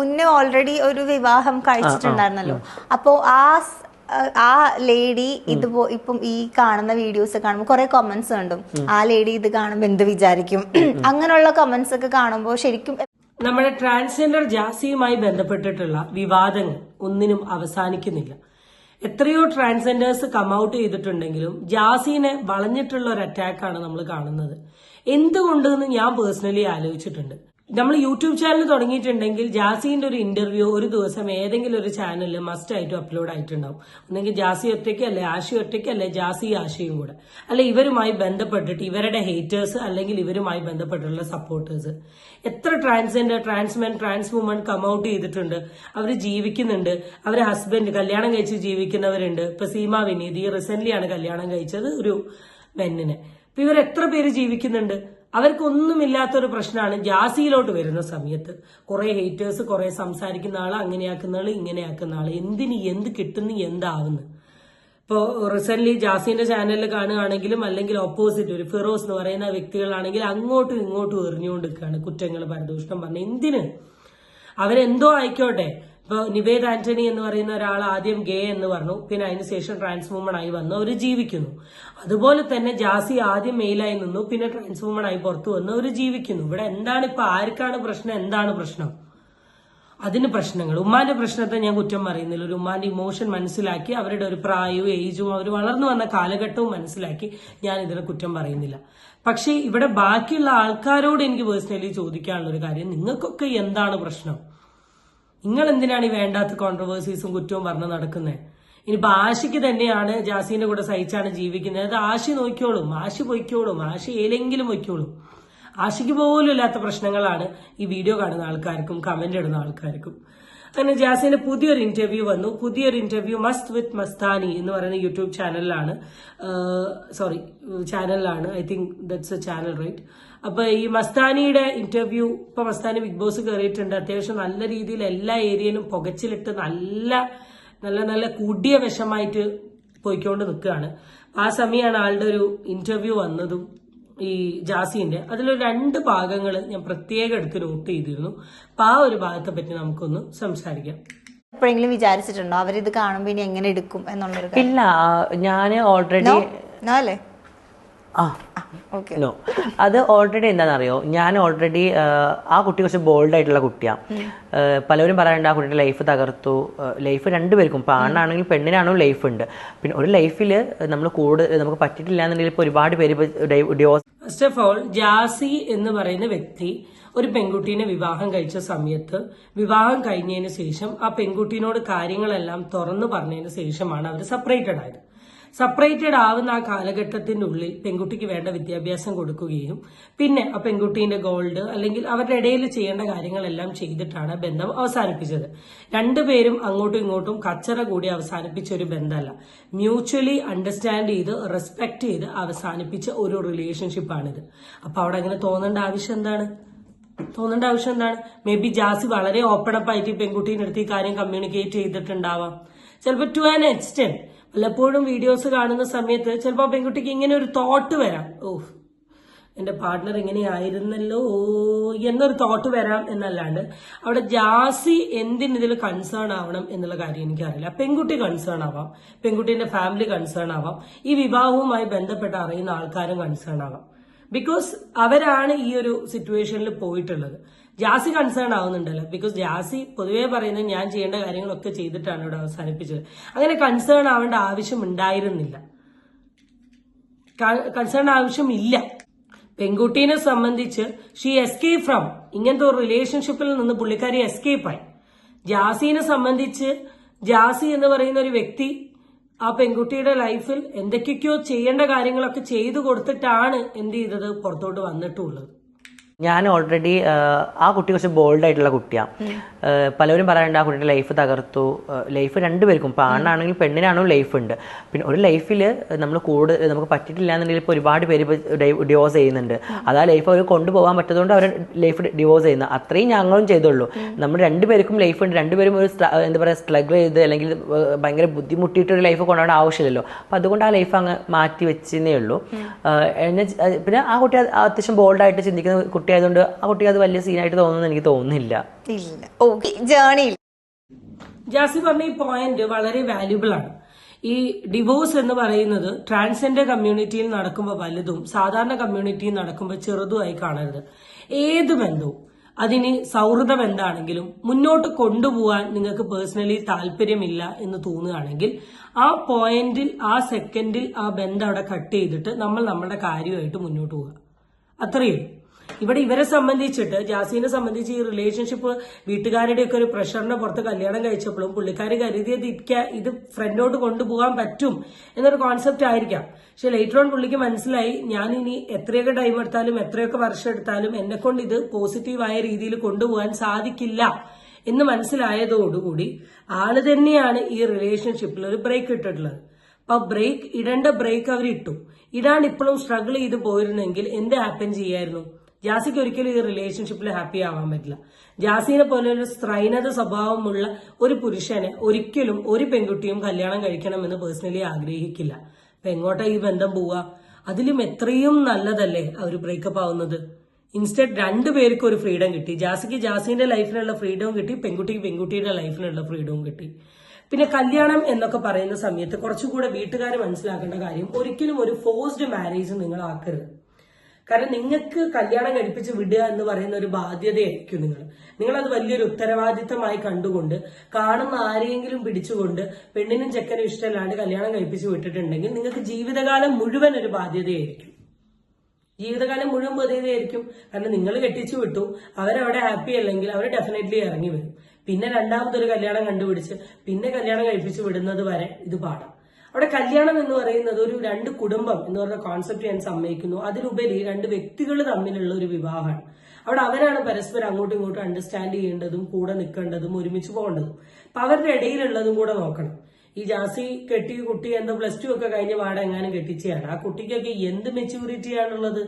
മുന്നേ ഓൾറെഡി ഒരു വിവാഹം കഴിച്ചിട്ടുണ്ടായിരുന്നല്ലോ. അപ്പോ ആ ആ ലേഡി ഇതുപോ ഇപ്പം ഈ കാണുന്ന വീഡിയോസ് കാണുമ്പോൾ കുറെ കമന്റ്സ് കണ്ടും. ആ ലേഡി ഇത് കാണുമ്പോൾ എന്ത് വിചാരിക്കും? അങ്ങനെയുള്ള കമന്റ്സ് ഒക്കെ കാണുമ്പോൾ ശരിക്കും നമ്മുടെ ട്രാൻസ്ജെൻഡർ ജാസിയുമായി ബന്ധപ്പെട്ടിട്ടുള്ള വിവാദങ്ങൾ ഒന്നിനും അവസാനിക്കുന്നില്ല. എത്രയോ ട്രാൻസ്ജെൻഡേഴ്സ് കം ഔട്ട് ചെയ്തിട്ടുണ്ടെങ്കിലും ജാസിനെ വളഞ്ഞിട്ടുള്ള ഒരു അറ്റാക്കാണ് നമ്മൾ കാണുന്നത്. എന്തുകൊണ്ടെന്ന് ഞാൻ പേഴ്സണലി ആലോചിച്ചിട്ടുണ്ട്. നമ്മൾ യൂട്യൂബ് ചാനൽ തുടങ്ങിയിട്ടുണ്ടെങ്കിൽ ജാസിന്റെ ഒരു ഇന്റർവ്യൂ ഒരു ദിവസം ഏതെങ്കിലും ഒരു ചാനലിൽ മസ്റ്റ് ആയിട്ട് അപ്ലോഡ് ആയിട്ടുണ്ടാവും. ഒന്നെങ്കിൽ ജാസി ഒറ്റയ്ക്ക് അല്ലെ ആഷി അല്ലെ ജാസി ആഷിയും കൂടെ. അല്ലെ ഇവരുമായി ബന്ധപ്പെട്ടിട്ട് ഇവരുടെ ഹേറ്റേഴ്സ് അല്ലെങ്കിൽ ഇവരുമായി ബന്ധപ്പെട്ടിട്ടുള്ള സപ്പോർട്ടേഴ്സ് എത്ര transgender trans men trans woman come out ചെയ്തിട്ടുണ്ട്. അവർ ജീവിക്കുന്നുണ്ട്. അവരെ ഹസ്ബൻഡ് കല്യാണം കഴിച്ച് ജീവിക്കുന്നവരുണ്ട്. ഇപ്പൊ സീമ വിനീതി റീസെന്റ് ആണ് കല്യാണം കഴിച്ചത് ഒരു മെന്നിനെ ഇപ്പൊ ഇവർ എത്ര പേര് ജീവിക്കുന്നുണ്ട്? അവർക്കൊന്നുമില്ലാത്തൊരു പ്രശ്നമാണ് ജാസിയിലോട്ട് വരുന്ന സമയത്ത്. കുറെ ഹേറ്റേഴ്സ് കുറെ സംസാരിക്കുന്ന ആൾ അങ്ങനെയാക്കുന്ന ആൾ ഇങ്ങനെയാക്കുന്ന ആൾ എന്തിന് എന്ത് കിട്ടുന്നു എന്താവുന്നു. ഇപ്പോൾ റീസെന്റ് ജാസിന്റെ ചാനലിൽ കാണുകയാണെങ്കിലും അല്ലെങ്കിൽ ഓപ്പോസിറ്റ് ഒരു ഫിറോസ് എന്ന് പറയുന്ന വ്യക്തികളാണെങ്കിൽ അങ്ങോട്ടും ഇങ്ങോട്ടും എറിഞ്ഞുകൊണ്ടിരിക്കുകയാണ് കുറ്റങ്ങൾ പരദൂഷണം പറഞ്ഞ്. എന്തിന്? അവരെന്തോ ആയിക്കോട്ടെ. ഇപ്പൊ നിവേദ് ആന്റണി എന്ന് പറയുന്ന ഒരാൾ ആദ്യം ഗേ എന്ന് പറഞ്ഞു. പിന്നെ അതിനുശേഷം ട്രാൻസ് വുമൺ ആയി വന്നു അവർ ജീവിക്കുന്നു. അതുപോലെ തന്നെ ജാസി ആദ്യം മെയിലായി നിന്നു. പിന്നെ ട്രാൻസ് വുമൺ ആയി പുറത്തു വന്നു അവർ ജീവിക്കുന്നു. ഇവിടെ എന്താണ് ഇപ്പൊ ആർക്കാണ് പ്രശ്നം? എന്താണ് പ്രശ്നം? അതിന് പ്രശ്നങ്ങൾ. ഉമ്മാന്റെ പ്രശ്നത്തെ ഞാൻ കുറ്റം പറയുന്നില്ല. ഒരു ഉമ്മാന്റെ ഇമോഷൻ മനസ്സിലാക്കി അവരുടെ ഒരു പ്രായവും ഏജും അവർ വളർന്നു വന്ന കാലഘട്ടവും മനസ്സിലാക്കി ഞാൻ ഇതിനെ കുറ്റം പറയുന്നില്ല. പക്ഷേ ഇവിടെ ബാക്കിയുള്ള ആൾക്കാരോട് എനിക്ക് പേഴ്സണലി ചോദിക്കാനുള്ള ഒരു കാര്യം. നിങ്ങൾക്കൊക്കെ എന്താണ് പ്രശ്നം? നിങ്ങൾ എന്തിനാണ് ഈ വേണ്ടാത്ത കോൺട്രവേഴ്സീസും കുറ്റവും പറഞ്ഞ് നടക്കുന്നത് ഇനിയിപ്പോ ആശിക്ക് തന്നെയാണ് ജാസീന്റെ കൂടെ സഹിച്ചാണ് ജീവിക്കുന്നത്. അത് ആശി നോക്കിയോളും ആശി പൊയ്ക്കോളും. ആശി ഏലെങ്കിലും പൊയ്ക്കോളും. ആശിക്ക് പോലും ഇല്ലാത്ത പ്രശ്നങ്ങളാണ് ഈ വീഡിയോ കാണുന്ന ആൾക്കാർക്കും കമന്റ് ഇടുന്ന ആൾക്കാർക്കും. അങ്ങനെ ജാസിന് പുതിയൊരു ഇന്റർവ്യൂ വന്നു. പുതിയൊരു ഇന്റർവ്യൂ മസ്റ്റ് വിത്ത് മസ്താനി എന്ന് പറയുന്ന യൂട്യൂബ് ചാനലിലാണ് sorry ചാനലിലാണ് I think that's a channel right അപ്പൊ ഈ മസ്താനിയുടെ ഇന്റർവ്യൂ ഇപ്പൊ മസ്താനി ബിഗ് ബോസ് കയറിയിട്ടുണ്ട് അത്യാവശ്യം നല്ല രീതിയിൽ എല്ലാ ഏരിയയിലും പുകച്ചിലിട്ട് നല്ല നല്ല നല്ല കൂടിയ വിഷമായിട്ട് പോയിക്കൊണ്ട് നിൽക്കുകയാണ്. ആ സമയമാണ് ആളുടെ ഒരു ഇന്റർവ്യൂ വന്നതും. ഈ ജാസിന്റെ അതിലൊരു രണ്ട് ഭാഗങ്ങൾ ഞാൻ പ്രത്യേകം എടുത്ത് നോട്ട് ചെയ്തിരുന്നു. അപ്പൊ ആ ഒരു ഭാഗത്തെ പറ്റി നമുക്കൊന്ന് സംസാരിക്കാം. എപ്പോഴെങ്കിലും വിചാരിച്ചിട്ടുണ്ടോ? അവരിത് കാണുമ്പോൾ ഇനി എങ്ങനെ എടുക്കും എന്നുള്ളൊരു കാര്യം? ഇല്ല ഞാൻ ഓൾറെഡി അല്ലേ? ആ. ഓക്കെ. നോ. അത് ഓൾറെഡി എന്താണെന്നറിയോ? ഞാൻ ഓൾറെഡി ആ കുട്ടി കുറച്ച് ബോൾഡ് ആയിട്ടുള്ള കുട്ടിയാണ് പലരും പറയാറുണ്ട് ആ കുട്ടിയുടെ ലൈഫ് തകർത്തു. ലൈഫ് രണ്ടുപേർക്കും ഇപ്പം ആണാണെങ്കിലും പെണ്ണിനാണെങ്കിലും ലൈഫ് ഉണ്ട്. പിന്നെ ഒരു ലൈഫിൽ നമ്മൾ കൂടുതൽ നമുക്ക് പറ്റിയിട്ടില്ല എന്നുണ്ടെങ്കിൽ ഇപ്പോൾ ഒരുപാട് പേര് ഇപ്പോൾ divorce first of all Jasi എന്ന് പറയുന്ന വ്യക്തി ഒരു പെൺകുട്ടീനെ വിവാഹം കഴിച്ച സമയത്ത് വിവാഹം കഴിഞ്ഞതിന് ശേഷം ആ പെൺകുട്ടീനോട് കാര്യങ്ങളെല്ലാം തുറന്നു പറഞ്ഞതിന് ശേഷമാണ് അവർ സെപ്പറേറ്റഡ് ആയത്. സെപ്പറേറ്റഡ് ആവുന്ന ആ കാലഘട്ടത്തിനുള്ളിൽ പെൺകുട്ടിക്ക് വേണ്ട വിദ്യാഭ്യാസം കൊടുക്കുകയും പിന്നെ ആ പെൺകുട്ടീന്റെ ഗോൾഡ് അല്ലെങ്കിൽ അവരുടെ ഇടയിൽ ചെയ്യേണ്ട കാര്യങ്ങളെല്ലാം ചെയ്തിട്ടാണ് ബന്ധം അവസാനിപ്പിച്ചത്. രണ്ടുപേരും അങ്ങോട്ടും ഇങ്ങോട്ടും കച്ചറ കൂടി അവസാനിപ്പിച്ച ഒരു ബന്ധമല്ല. മ്യൂച്വലി അണ്ടർസ്റ്റാൻഡ് ചെയ്ത് റെസ്പെക്ട് ചെയ്ത് അവസാനിപ്പിച്ച ഒരു റിലേഷൻഷിപ്പാണിത് അപ്പൊ അവിടെ അങ്ങനെ തോന്നേണ്ട ആവശ്യം എന്താണ്? തോന്നേണ്ട ആവശ്യം എന്താണ്? മേ ബി ജാസി വളരെ ഓപ്പൺ അപ്പ് ആയിട്ട് പെൺകുട്ടീനടുത്ത് ഈ കാര്യം കമ്മ്യൂണിക്കേറ്റ് ചെയ്തിട്ടുണ്ടാവാം. ചിലപ്പോൾ ടു ആൻ എക്സ്റ്റെന്റ് പലപ്പോഴും വീഡിയോസ് കാണുന്ന സമയത്ത് ചിലപ്പോൾ പെൺകുട്ടിക്ക് ഇങ്ങനെ ഒരു തോട്ട് വരാം. ഓ എന്റെ പാർട്ട്ണർ ഇങ്ങനെയായിരുന്നല്ലോ എന്നൊരു തോട്ട് വരാം എന്നല്ലാണ്ട് അവിടെ ജാസി എന്തിന് ഇതിൽ കൺസേൺ ആവണം എന്നുള്ള കാര്യം എനിക്കറിയില്ല. പെൺകുട്ടി കൺസേൺ ആവാം പെൺകുട്ടീന്റെ ഫാമിലി കൺസേൺ ആവാം ഈ വിവാഹവുമായി ബന്ധപ്പെട്ട് അറിയുന്ന ആൾക്കാരും കൺസേൺ ആവാം. ബിക്കോസ് അവരാണ് ഈ ഒരു സിറ്റുവേഷനിൽ പോയിട്ടുള്ളത്. ജാസി കൺസേൺ ആവുന്നുണ്ടല്ലോ. ബിക്കോസ് ജാസി പൊതുവേ പറയുന്നത് ഞാൻ ചെയ്യേണ്ട കാര്യങ്ങളൊക്കെ ചെയ്തിട്ടാണ് ഇവിടെ അവസാനിപ്പിച്ചത്. അങ്ങനെ കൺസേൺ ആവേണ്ട ആവശ്യം ഉണ്ടായിരുന്നില്ല. കൺസേൺ ആവശ്യമില്ല. പെൺകുട്ടീനെ സംബന്ധിച്ച് ഷീ എസ്കേപ്പ് ഫ്രം ഇങ്ങനത്തെ ഒരു റിലേഷൻഷിപ്പിൽ നിന്ന് പുള്ളിക്കാരി എസ്കേപ്പ് ആയി. ജാസിനെ സംബന്ധിച്ച് ജാസി എന്ന് പറയുന്ന ഒരു വ്യക്തി ആ പെൺകുട്ടിയുടെ ലൈഫിൽ എന്തൊക്കെയൊക്കെയോ ചെയ്യേണ്ട കാര്യങ്ങളൊക്കെ ചെയ്തു കൊടുത്തിട്ടാണ് എന്ത് ചെയ്തത്? പുറത്തോട്ട് വന്നിട്ടുള്ളത്. ഞാൻ ഓൾറെഡി ആ കുട്ടി കുറച്ച് ബോൾഡ് ആയിട്ടുള്ള കുട്ടിയാണ് പലരും പറയാറുണ്ട് ആ കുട്ടിയുടെ ലൈഫ് തകർത്തു. ലൈഫ് രണ്ടുപേർക്കും ഇപ്പം ആണാണെങ്കിലും പെണ്ണിനാണെങ്കിലും ലൈഫ് ഉണ്ട്. പിന്നെ ഒരു ലൈഫിൽ നമ്മൾ കൂടുതൽ നമുക്ക് പറ്റിയിട്ടില്ല എന്നുണ്ടെങ്കിൽ ഇപ്പോൾ ഒരുപാട് പേര് ഇപ്പോൾ ഡിവോഴ്സ് ചെയ്യുന്നുണ്ട്. അത് ആ ലൈഫ് അവർ കൊണ്ടുപോകാൻ പറ്റതുകൊണ്ട് അവർ ലൈഫ് ഡിവോഴ്സ് ചെയ്യുന്നത് അത്രയും ഞങ്ങളും ചെയ്തുള്ളൂ. നമ്മൾ രണ്ടുപേർക്കും ലൈഫ് ഉണ്ട്. രണ്ടുപേരും ഒരു എന്താ പറയുക സ്ട്രഗിൾ ചെയ്ത് അല്ലെങ്കിൽ ഭയങ്കര ബുദ്ധിമുട്ടിയിട്ടൊരു ലൈഫ് കൊണ്ടുപോകേണ്ട ആവശ്യമില്ലല്ലോ. അപ്പം അതുകൊണ്ട് ആ ലൈഫ് അങ്ങ് മാറ്റി വെച്ചേ ഉള്ളൂ. പിന്നെ ആ കുട്ടി അത്യാവശ്യം ബോൾഡായിട്ട് ചിന്തിക്കുന്ന കുട്ടിയാണ് കുട്ടിയായതുകൊണ്ട് ആ കുട്ടിക്ക് അത് വലിയ സീനായിട്ട് തോന്നുന്നു എനിക്ക് തോന്നുന്നില്ല. ഇല്ല. ഓക്കെ ജേണിയിൽ ജാസി പറഞ്ഞ ഈ പോയിന്റ് വളരെ വാല്യുബിൾ ആണ്. ഈ ഡിവോഴ്സ് എന്ന് പറയുന്നത് ട്രാൻസ്ജെൻഡർ കമ്മ്യൂണിറ്റിയിൽ നടക്കുമ്പോൾ വലുതും സാധാരണ കമ്മ്യൂണിറ്റിയിൽ നടക്കുമ്പോൾ ചെറുതുമായി കാണരുത്. ഏത് ബന്ധവും അതിന് സൗഹൃദം എന്താണെങ്കിലും മുന്നോട്ട് കൊണ്ടുപോകാൻ നിങ്ങൾക്ക് പേഴ്സണലി താല്പര്യമില്ല എന്ന് തോന്നുകയാണെങ്കിൽ ആ പോയിന്റിൽ ആ സെക്കൻഡിൽ ആ ബന്ധം അവിടെ കട്ട് ചെയ്തിട്ട് നമ്മൾ നമ്മുടെ കാര്യമായിട്ട് മുന്നോട്ട് പോവുക. അത്രയും ഇവിടെ ഇവരെ സംബന്ധിച്ചിട്ട് ജാസീനെ സംബന്ധിച്ച് ഈ റിലേഷൻഷിപ്പ് വീട്ടുകാരുടെ ഒക്കെ ഒരു പ്രഷറിനെ പുറത്ത് കല്യാണം കഴിച്ചപ്പോഴും പുള്ളിക്കാരി കരുതിയത് ഇത് ഫ്രണ്ടോട്ട് കൊണ്ടുപോകാൻ പറ്റും എന്നൊരു കോൺസെപ്റ്റ് ആയിരിക്കാം. പക്ഷെ ലേറ്റർ ഓൺ പുള്ളിക്ക് മനസ്സിലായി ഞാൻ ഇനി എത്രയൊക്കെ ടൈം എടുത്താലും എത്രയൊക്കെ വർഷം എടുത്താലും എന്നെ കൊണ്ട് ഇത് പോസിറ്റീവായ രീതിയിൽ കൊണ്ടുപോകാൻ സാധിക്കില്ല. എന്ന് മനസ്സിലായതോടുകൂടി ആൾ തന്നെയാണ് ഈ റിലേഷൻഷിപ്പിൽ ഒരു ബ്രേക്ക് ഇട്ടിട്ടുള്ളത്. അപ്പൊ ബ്രേക്ക് ഇടേണ്ട ബ്രേക്ക് അവർ ഇട്ടു ഇടാൻ ഇപ്പോഴും സ്ട്രഗിൾ ചെയ്ത് പോയിരുന്നെങ്കിൽ എന്ത് ഹാപ്പൻ ചെയ്യായിരുന്നു? ജാസിക്ക് ഒരിക്കലും ഈ റിലേഷൻഷിപ്പിൽ ഹാപ്പി ആവാൻ പറ്റില്ല. ജാസിനെ പോലെ ഒരു സ്ത്രൈനത സ്വഭാവമുള്ള ഒരു പുരുഷനെ ഒരിക്കലും ഒരു പെൺകുട്ടിയും കല്യാണം കഴിക്കണമെന്ന് പേഴ്സണലി ആഗ്രഹിക്കില്ല. അപ്പൊ എങ്ങോട്ടാ ഈ ബന്ധം പോവുക? അതിലും എത്രയും നല്ലതല്ലേ അവർ ബ്രേക്കപ്പ് ആവുന്നത്? ഇൻസ്റ്റെഡ് രണ്ടുപേർക്കും ഒരു ഫ്രീഡം കിട്ടി. ജാസിക്ക് ജാസിന്റെ ലൈഫിനുള്ള ഫ്രീഡവും കിട്ടി പെൺകുട്ടിക്ക് പെൺകുട്ടിയുടെ ലൈഫിനുള്ള ഫ്രീഡവും കിട്ടി. പിന്നെ കല്യാണം എന്നൊക്കെ പറയുന്ന സമയത്ത് കുറച്ചുകൂടെ വീട്ടുകാർ മനസ്സിലാക്കേണ്ട കാര്യം ഒരിക്കലും ഒരു ഫോഴ്സ്ഡ് മാരേജ് നിങ്ങൾ ആക്കരുത് കാരണം നിങ്ങൾക്ക് കല്യാണം കഴിപ്പിച്ച് വിടുക എന്ന് പറയുന്ന ഒരു ബാധ്യതയായിരിക്കും നിങ്ങൾ. നിങ്ങൾ അത് വലിയൊരു ഉത്തരവാദിത്തമായി കണ്ടുകൊണ്ട് കാണുന്ന ആരെയെങ്കിലും പിടിച്ചുകൊണ്ട് പെണ്ണിനും ചെക്കനും ഇഷ്ടമല്ലാണ്ട് കല്യാണം കഴിപ്പിച്ച് വിട്ടിട്ടുണ്ടെങ്കിൽ നിങ്ങൾക്ക് ജീവിതകാലം മുഴുവൻ ഒരു ബാധ്യതയായിരിക്കും. ജീവിതകാലം മുഴുവൻ ബാധ്യതയായിരിക്കും. കാരണം നിങ്ങൾ കെട്ടിച്ചു വിട്ടു അവരവിടെ ഹാപ്പി അല്ലെങ്കിൽ അവർ ഡെഫിനറ്റ്ലി ഇറങ്ങി വരും. പിന്നെ രണ്ടാമതൊരു കല്യാണം കണ്ടുപിടിച്ച് പിന്നെ കല്യാണം കഴിപ്പിച്ച് വിടുന്നത് വരെ ഇത് പാടാം. അവിടെ കല്യാണം എന്ന് പറയുന്നത് ഒരു രണ്ട് കുടുംബം എന്ന് പറഞ്ഞ കോൺസെപ്റ്റ് ഞാൻ സമ്മതിക്കുന്നു. അതിലുപരി രണ്ട് വ്യക്തികൾ തമ്മിലുള്ള ഒരു വിവാഹമാണ്. അവിടെ അവരാണ് പരസ്പരം അങ്ങോട്ടും ഇങ്ങോട്ടും അണ്ടർസ്റ്റാൻഡ് ചെയ്യേണ്ടതും കൂടെ നിൽക്കേണ്ടതും ഒരുമിച്ച് പോകേണ്ടതും. അപ്പൊ അവരുടെ ഇടയിലുള്ളതും കൂടെ നോക്കണം. ഈ ജാസി കെട്ടി കുട്ടി എന്തോ പ്ലസ് ടു ഒക്കെ കഴിഞ്ഞ പാടെ എങ്ങാനും കെട്ടിച്ചതാണ് ആ കുട്ടിക്കൊക്കെ എന്ത് മെച്യൂരിറ്റി ആണുള്ളത്?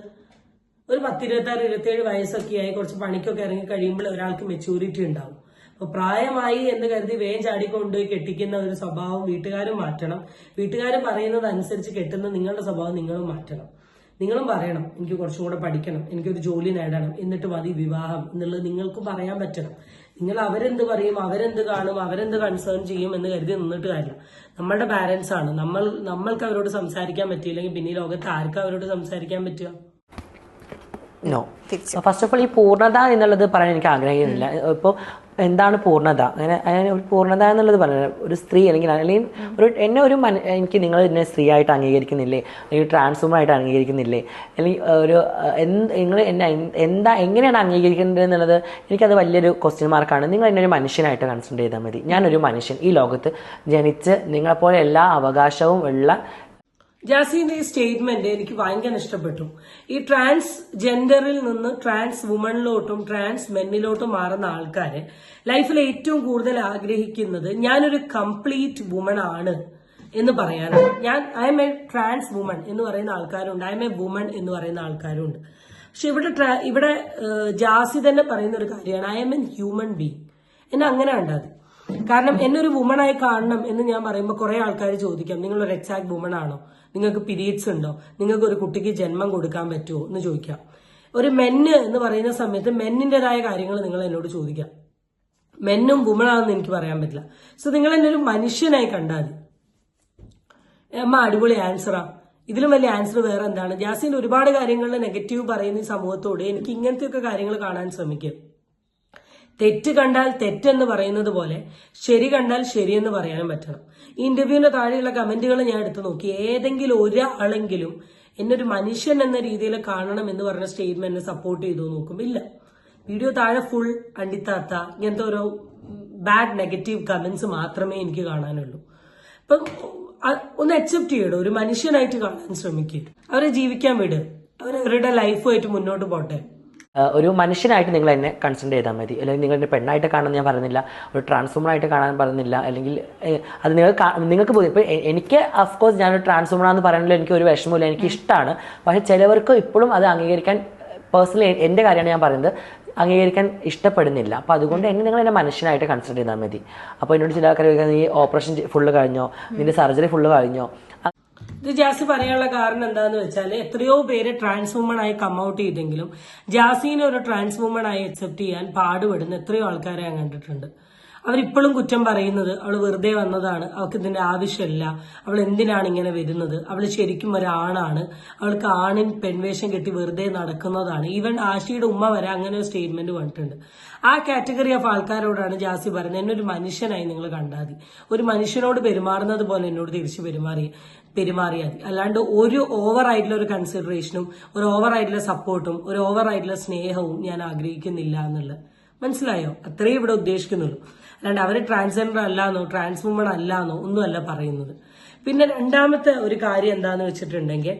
ഒരു പത്തിരുപത്താറ് ഇരുപത്തിയേഴ് വയസ്സൊക്കെ ആയി കുറച്ച് പണിക്കൊക്കെ ഇറങ്ങി കഴിയുമ്പോൾ ഒരാൾക്ക് മെച്യൂരിറ്റി ഉണ്ടാവും. പ്രായമായി എന്ന് കരുതി വേഗം ചാടിക്കൊണ്ട് കെട്ടിക്കുന്ന ഒരു സ്വഭാവം വീട്ടുകാരും മാറ്റണം. വീട്ടുകാർ പറയുന്നത് അനുസരിച്ച് കെട്ടുന്ന നിങ്ങളുടെ സ്വഭാവം നിങ്ങളും മാറ്റണം. നിങ്ങളും പറയണം എനിക്ക് കുറച്ചും കൂടെ പഠിക്കണം എനിക്കൊരു ജോലി നേടണം എന്നിട്ട് മതി വിവാഹം എന്നുള്ളത് നിങ്ങൾക്കും പറയാൻ പറ്റണം. നിങ്ങൾ അവരെന്ത് പറയും അവരെന്ത് കാണും അവരെന്ത് കൺസേൺ ചെയ്യും എന്ന് കരുതി നിന്നിട്ട് കാര്യമില്ല. നമ്മളുടെ പാരന്റ്സ് ആണ്. നമ്മൾ നമ്മൾക്ക് അവരോട് സംസാരിക്കാൻ പറ്റിയില്ലെങ്കിൽ പിന്നെ ലോകത്ത് ആർക്കും അവരോട് സംസാരിക്കാൻ പറ്റുക? നോ ഫസ്റ്റ് ഓഫ് ഓൾ ഈ പൂർണത എന്നുള്ളത് പറയാൻ എനിക്ക് ആഗ്രഹിക്കുന്നില്ല ഇപ്പോൾ എന്താണ് പൂർണത? അങ്ങനെ അങ്ങനെ ഒരു പൂർണത എന്നുള്ളത് പറയുന്നത് ഒരു സ്ത്രീ അല്ലെങ്കിൽ അല്ലെങ്കിൽ ഒരു എന്നെ ഒരു മന എനിക്ക് നിങ്ങൾ എന്നെ സ്ത്രീ ആയിട്ട് അംഗീകരിക്കുന്നില്ലേ? അല്ലെങ്കിൽ ട്രാൻസ്ഫോമർ ആയിട്ട് അംഗീകരിക്കുന്നില്ലേ? അല്ലെങ്കിൽ ഒരു എന്ത് നിങ്ങൾ എന്നെ എന്താ എങ്ങനെയാണ് അംഗീകരിക്കേണ്ടത് എന്നുള്ളത്? എനിക്കത് വലിയൊരു ക്വസ്റ്റ്യൻ മാർക്കാണ് നിങ്ങൾ എന്നെ ഒരു മനുഷ്യനായിട്ട് കൺസിഡർ ചെയ്താൽ മതി. ഞാനൊരു മനുഷ്യൻ. ഈ ലോകത്ത് ജനിച്ച് നിങ്ങളെപ്പോലെ എല്ലാ അവകാശവും ഉള്ള ജാസിന്റെ ഈ സ്റ്റേറ്റ്മെന്റ് എനിക്ക് ഭയങ്കര ഇഷ്ടപ്പെട്ടു. ഈ ട്രാൻസ് ജെൻഡറിൽ നിന്ന് ട്രാൻസ് വുമണിലോട്ടും ട്രാൻസ് മെന്നിലോട്ടും മാറുന്ന ആൾക്കാര് ലൈഫിൽ ഏറ്റവും കൂടുതൽ ആഗ്രഹിക്കുന്നത് ഞാനൊരു കംപ്ലീറ്റ് വുമൺ ആണ് എന്ന് പറയാനാണ്. ഞാൻ I M a trans woman എന്ന് പറയുന്ന ആൾക്കാരുണ്ട്. ഐ എം എ വുമൺ എന്ന് പറയുന്ന ആൾക്കാരുണ്ട്. പക്ഷെ ഇവിടെ ഇവിടെ ജാസി തന്നെ പറയുന്ന ഒരു കാര്യമാണ്. I'm an human being. എന്നെ അങ്ങനെ കണ്ടത് കാരണം എന്നെ ഒരു വുമണായി കാണണം എന്ന് ഞാൻ പറയുമ്പോൾ കുറെ ആൾക്കാർ ചോദിക്കാം നിങ്ങൾ ഒരു എക്സാക്ട് വുമൺ ആണോ? നിങ്ങൾക്ക് പീരീഡ്സ് ഉണ്ടോ? നിങ്ങൾക്ക് ഒരു കുട്ടിക്ക് ജന്മം കൊടുക്കാൻ പറ്റുമോ എന്ന് ചോദിക്കാം. ഒരു മെന്ന് എന്ന് പറയുന്ന സമയത്ത് മെന്നിന്റെതായ കാര്യങ്ങൾ നിങ്ങൾ എന്നോട് ചോദിക്കാം. മെന്നും വുമണാണെന്ന് എനിക്ക് പറയാൻ പറ്റില്ല. സോ നിങ്ങൾ എന്നെ ഒരു മനുഷ്യനായി കണ്ടാൽ അമ്മ അടിപൊളി ആൻസറാ ഇതിലും വലിയ ആൻസർ വേറെ എന്താണ് ജാസിന്റെ ഒരുപാട് കാര്യങ്ങളിൽ നെഗറ്റീവ് പറയുന്ന ഈ സമൂഹത്തോട് എനിക്ക് ഇങ്ങനത്തെയൊക്കെ കാര്യങ്ങൾ കാണാൻ ശ്രമിക്കും. തെറ്റ് കണ്ടാൽ തെറ്റെന്ന് പറയുന്നത് പോലെ ശരി കണ്ടാൽ ശരിയെന്ന് പറയാനും പറ്റണം. ഈ ഇന്റർവ്യൂവിന്റെ താഴെയുള്ള കമന്റുകൾ ഞാൻ എടുത്തു നോക്കി. ഏതെങ്കിലും ഒരാളെങ്കിലും എന്നൊരു മനുഷ്യൻ എന്ന രീതിയിൽ കാണണം എന്ന് പറഞ്ഞ സ്റ്റേറ്റ്മെന്റ് സപ്പോർട്ട് ചെയ്തു നോക്കുമ്പോൾ ഇല്ല. വീഡിയോ താഴെ ഫുൾ അണ്ടിത്താത്ത ഇങ്ങനത്തെ ഓരോ ബാഡ് നെഗറ്റീവ് കമന്റ്സ് മാത്രമേ എനിക്ക് കാണാനുള്ളൂ. അപ്പം ഒന്ന് അക്സെപ്റ്റ് ചെയ്യണം ഒരു മനുഷ്യനായിട്ട് കാണാൻ ശ്രമിക്കുക അവരെ ജീവിക്കാൻ വിട്. അവരവരുടെ ലൈഫുമായിട്ട് മുന്നോട്ട് പോട്ടെ. ഒരു മനുഷ്യനായിട്ട് നിങ്ങൾ എന്നെ കൺസിഡർ ചെയ്താൽ മതി. അല്ലെങ്കിൽ നിങ്ങൾ എന്നെ പെണ്ണായിട്ട് കാണാൻ ഞാൻ പറയുന്നില്ല. ഒരു ട്രാൻസ്ഫോമർ ആയിട്ട് കാണാൻ പറയുന്നില്ല. അല്ലെങ്കിൽ അത് നിങ്ങൾ നിങ്ങൾക്ക് പോയി ഇപ്പോൾ എനിക്ക് അഫ്കോഴ്സ് ഞാനൊരു ട്രാൻസ്ഫോമർ എന്ന് പറയുന്നില്ല എനിക്ക് ഒരു വിഷമമില്ല എനിക്ക് ഇഷ്ടമാണ് പക്ഷേ ചിലവർക്ക് ഇപ്പോഴും അത് അംഗീകരിക്കാൻ പേഴ്സണലി എന്റെ കാര്യമാണ് ഞാൻ പറയുന്നത്. അംഗീകരിക്കാൻ ഇഷ്ടപ്പെടുന്നില്ല. അപ്പോൾ അതുകൊണ്ട് എന്നെ നിങ്ങൾ എന്നെ മനുഷ്യനായിട്ട് കൺസിഡർ ചെയ്താൽ മതി. അപ്പോൾ എന്നോട് ചില ആൾക്കാർ നീ ഓപ്പറേഷൻ ഫുള്ള് കഴിഞ്ഞോ? നിന്റെ സർജറി ഫുള്ള് കഴിഞ്ഞോ? ഇത് ജാസി പറയാനുള്ള കാരണം എന്താന്ന് വെച്ചാൽ എത്രയോ പേര് ട്രാൻസ് വുമൺ ആയി കം ഔട്ട് ചെയ്തെങ്കിലും ജാസിനെ ഒരു ട്രാൻസ് വുമൺ ആയി അക്സെപ്റ്റ് ചെയ്യാൻ പാടുപെടുന്ന എത്രയോ ആൾക്കാരെ ഞാൻ കണ്ടിട്ടുണ്ട്. അവരിപ്പോഴും കുറ്റം പറയുന്നത് അവൾ വെറുതെ വന്നതാണ്. അവൾക്ക് ഇതിന്റെ ആവശ്യമില്ല. അവൾ എന്തിനാണ് ഇങ്ങനെ വരുന്നത്? അവൾ ശരിക്കും ഒരാണാണ്. അവൾക്ക് ആണിൻ പെൺവേഷം കെട്ടി വെറുതെ നടക്കുന്നതാണ്. ഈവൻ ആശിയുടെ ഉമ്മ വരെ അങ്ങനെ ഒരു സ്റ്റേറ്റ്മെന്റ് പറഞ്ഞിട്ടുണ്ട് ആ കാറ്റഗറി ഓഫ് ആൾക്കാരോടാണ് ജാസി പറയുന്നത്. എന്നെ ഒരു മനുഷ്യനായി നിങ്ങൾ കണ്ടാൽ മതി. ഒരു മനുഷ്യനോട് പെരുമാറുന്നത് പോലെ എന്നോട് തിരിച്ചു പെരുമാറി പെരുമാറിയാൽ മതി. അല്ലാണ്ട് ഒരു ഓവർ ആയിട്ടുള്ള ഒരു കൺസിഡറേഷനും ഒരു ഓവർ ആയിട്ടുള്ള സപ്പോർട്ടും ഒരു ഓവർ ആയിട്ടുള്ള സ്നേഹവും ഞാൻ ആഗ്രഹിക്കുന്നില്ല എന്നുള്ളത്. മനസ്സിലായോ? അത്രയും ഇവിടെ ഉദ്ദേശിക്കുന്നുള്ളൂ. അല്ലാണ്ട് അവർ ട്രാൻസ്ജെൻഡർ അല്ലാന്നോ ട്രാൻസ് വുമൺ അല്ലാന്നോ ഒന്നുമല്ല പറയുന്നത്. പിന്നെ രണ്ടാമത്തെ ഒരു കാര്യം എന്താന്ന് വെച്ചിട്ടുണ്ടെങ്കിൽ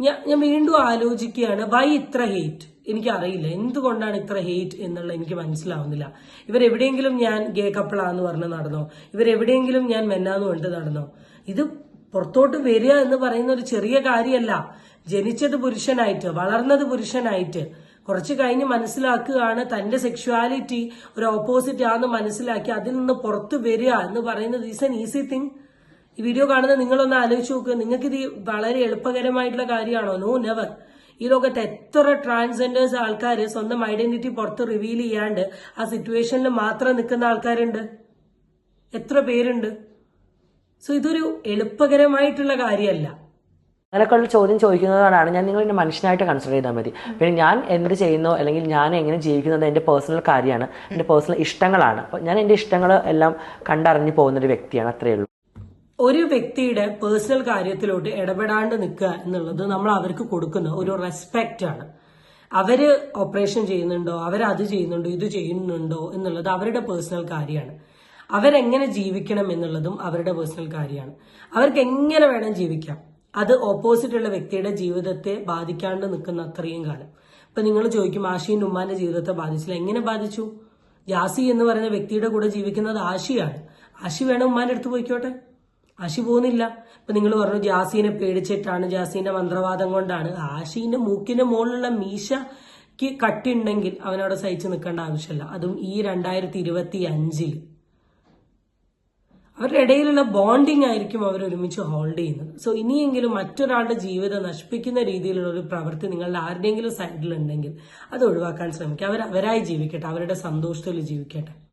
ഞാൻ ഞാൻ വീണ്ടും ആലോചിക്കുകയാണ് വൈ ഇത്ര ഹേറ്റ് എനിക്കറിയില്ല. എന്തുകൊണ്ടാണ് ഇത്ര ഹേറ്റ് എന്നുള്ള എനിക്ക് മനസ്സിലാവുന്നില്ല. ഇവരെവിടെയെങ്കിലും ഞാൻ ഗേ കപ്പിളാന്ന് പറഞ്ഞ് നടന്നോ? ഇവരെവിടെയെങ്കിലും ഞാൻ മെന്നാന്ന് കൊണ്ട് നടന്നോ? ഇത് പുറത്തോട്ട് വരിക എന്ന് പറയുന്ന ഒരു ചെറിയ കാര്യമല്ല. ജനിച്ചത് പുരുഷനായിട്ട് വളർന്നത് പുരുഷനായിട്ട്. കുറച്ച് കഴിഞ്ഞ് മനസ്സിലാക്കുകയാണ് തന്റെ സെക്ഷുവാലിറ്റി ഒരു ഓപ്പോസിറ്റ് ആണെന്ന് മനസ്സിലാക്കി അതിൽ നിന്ന് പുറത്തു വരിക എന്ന് പറയുന്നത് ഈസ് എൻ ഈസി തിങ് ഈ വീഡിയോ കാണുന്ന നിങ്ങളൊന്ന് ആലോചിച്ച് നോക്കുക നിങ്ങൾക്ക് ഇത് വളരെ എളുപ്പകരമായിട്ടുള്ള കാര്യമാണോ? നോ നെവർ ഈ ലോകത്ത് എത്ര ട്രാൻസ്ജെൻഡേഴ്സ് ആൾക്കാർ സ്വന്തം ഐഡന്റിറ്റി പുറത്ത് റിവീൽ ചെയ്യാണ്ട് ആ സിറ്റുവേഷനിൽ മാത്രം നിൽക്കുന്ന ആൾക്കാരുണ്ട്? എത്ര പേരുണ്ട്? സോ ഇതൊരു എളുപ്പകരമായിട്ടുള്ള കാര്യമല്ല. അങ്ങനെയൊക്കെയുള്ള ചോദ്യം ചോദിക്കുന്നതാണ് ഞാൻ നിങ്ങൾ എന്നെ മനുഷ്യനായിട്ട് കൺസിഡർ ചെയ്താൽ മതി. പിന്നെ ഞാൻ എന്ത് ചെയ്യുന്നു അല്ലെങ്കിൽ ഞാൻ എങ്ങനെ ജീവിക്കുന്നത് എന്റെ പേഴ്സണൽ കാര്യമാണ്. എന്റെ പേഴ്സണൽ ഇഷ്ടങ്ങളാണ്. അപ്പോൾ ഞാൻ എന്റെ ഇഷ്ടങ്ങൾ എല്ലാം കണ്ടറിഞ്ഞു പോകുന്ന ഒരു വ്യക്തിയാണ് അത്രയേ ഉള്ളൂ. ഒരു വ്യക്തിയുടെ പേഴ്സണൽ കാര്യത്തിലോട്ട് ഇടപെടാണ്ട് നിൽക്കുക എന്നുള്ളത് നമ്മൾ അവർക്ക് കൊടുക്കുന്ന ഒരു റെസ്പെക്റ്റ് ആണ്. അവർ ഓപ്പറേഷൻ ചെയ്യുന്നുണ്ടോ? അത് ചെയ്യുന്നുണ്ടോ? ഇത് ചെയ്യുന്നുണ്ടോ? എന്നുള്ളത് അവരുടെ പേഴ്സണൽ കാര്യമാണ്. അവരെങ്ങനെ ജീവിക്കണം എന്നുള്ളതും അവരുടെ പേഴ്സണൽ കാര്യമാണ്. അവർക്ക് എങ്ങനെ വേണം ജീവിക്കാം? അത് ഓപ്പോസിറ്റ് ഉള്ള വ്യക്തിയുടെ ജീവിതത്തെ ബാധിക്കാണ്ട് നിൽക്കുന്ന അത്രയും കാലം. ഇപ്പൊ നിങ്ങൾ ചോദിക്കും ആഷിയും ഉമ്മാന്റെ ജീവിതത്തെ ബാധിച്ചില്ല. എങ്ങനെ ബാധിച്ചു? ജാസി എന്ന് പറയുന്ന വ്യക്തിയുടെ കൂടെ ജീവിക്കുന്നത് ആഷിയാണ് ആഷി വേണം ഉമ്മാന്റെ അടുത്ത് പോയിക്കോട്ടെ? ആഷി പോകുന്നില്ല ഇപ്പൊ നിങ്ങൾ പറഞ്ഞു ജാസീനെ പേടിച്ചിട്ടാണ് ജാസീന്റെ മന്ത്രവാദം കൊണ്ടാണ്. ആശീന്റെ മൂക്കിന്റെ മുകളിലുള്ള മീശക്ക് കട്ടിയുണ്ടെങ്കിൽ അവനവിടെ സഹിച്ചു നിൽക്കേണ്ട ആവശ്യമില്ല. അതും ഈ രണ്ടായിരത്തി ഇരുപത്തി അഞ്ചിൽ അവരുടെ ഇടയിലുള്ള ബോണ്ടിങ് ആയിരിക്കും അവർ ഒരുമിച്ച് ഹോൾഡ് ചെയ്യുന്നത്. സോ ഇനിയെങ്കിലും മറ്റൊരാളുടെ ജീവിതം നശിപ്പിക്കുന്ന രീതിയിലുള്ള ഒരു പ്രവൃത്തി നിങ്ങളുടെ ആരുടെയെങ്കിലും സൈഡിലുണ്ടെങ്കിൽ അത് ഒഴിവാക്കാൻ ശ്രമിക്കുക. അവർ അവരായി ജീവിക്കട്ടെ. അവരുടെ സന്തോഷത്തിൽ ജീവിക്കട്ടെ.